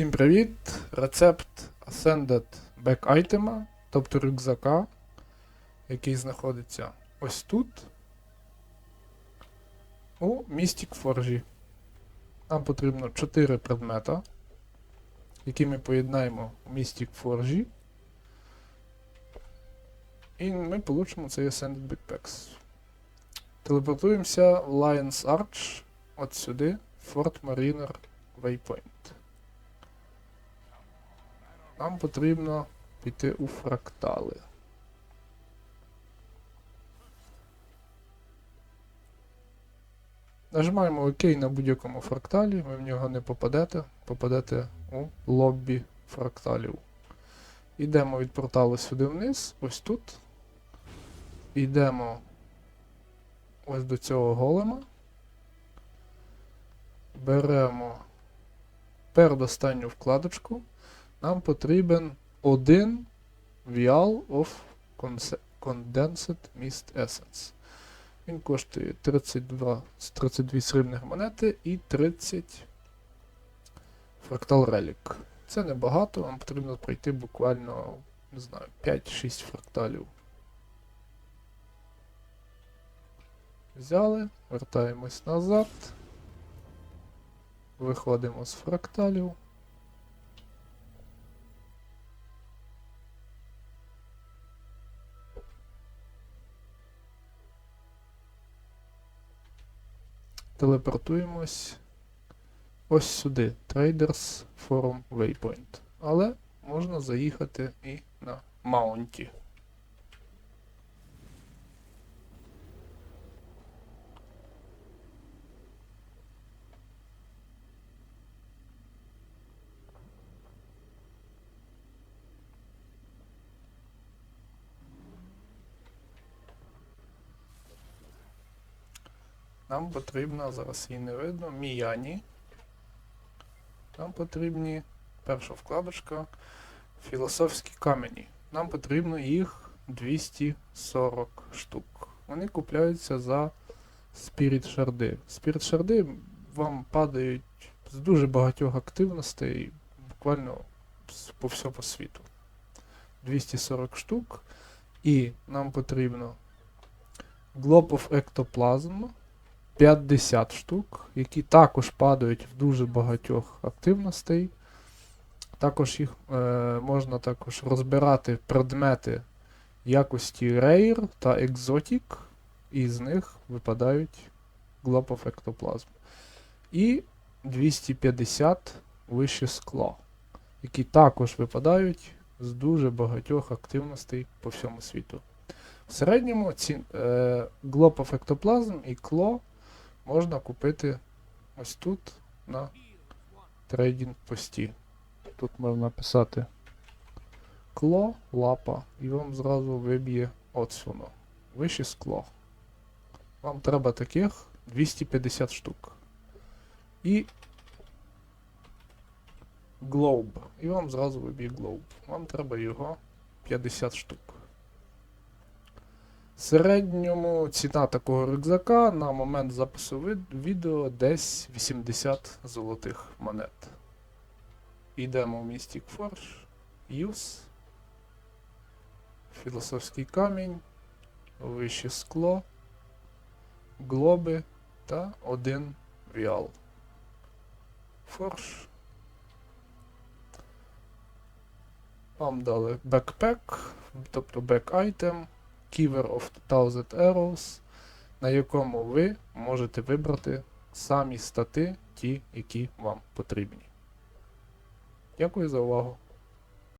Всім привіт! Рецепт Ascended Back Item, тобто рюкзака, який знаходиться ось тут. У Mystic Forge. Нам потрібно 4 предмета, які ми поєднаємо у Mystic Forge. І ми получимо цей Ascended Backpacks. Телепортуємося в Lions Arch от сюди, Fort Mariner Waypoint. Нам потрібно піти у фрактали. Нажимаємо ОК на будь-якому фракталі, ви в нього не попадете, попадете у лоббі фракталів. Йдемо від порталу сюди вниз, ось тут. Йдемо ось до цього голема. Беремо передостанню вкладочку нам потрібен один vial of Condensed Mist Essence. Він коштує 32, 32 срібних монети і 30 фрактал релік. Це небагато, вам потрібно пройти буквально, не знаю, 5-6 фракталів. Взяли, вертаємось назад. Виходимо з фракталів. Телепортуємось ось сюди. Traders Forum Waypoint. Але можна заїхати і на маунті. Нам потрібно, зараз її не видно, Міяні. Нам потрібні перша вкладочка філософські камені. Нам потрібно їх 240 штук. Вони купляються за Spirit шарди. Spirit шарди вам падають з дуже багатьох активностей, буквально по всьому світу. 240 штук. І нам потрібно Globe of. 50 штук, які також падають в дуже багатьох активностей. Також їх е, можна також розбирати предмети якості Rare та Exotic, і з них випадають of Ectoplasm. І 250 вище скло, які також випадають з дуже багатьох активностей по всьому світу. В середньому ці, е, of Ectoplasm і Claw можна купити ось тут на трейдинг пості. Тут можна написати кло, лапа, і вам зразу виб'є отсюно. Вище скло. Вам треба таких 250 штук. І глоуб. І вам зразу виб'є глоуб. Вам треба його 50 штук. В середньому ціна такого рюкзака на момент запису відео десь 80 золотих монет. Йдемо в Mystic Forge, Use, Філософський камінь, Вище скло, глоби та один віал. Форж. Вам дали бекпек, тобто бек айтем. Keeper of Thousand Arrows, на якому ви можете вибрати самі стати, ті, які вам потрібні. Дякую за увагу.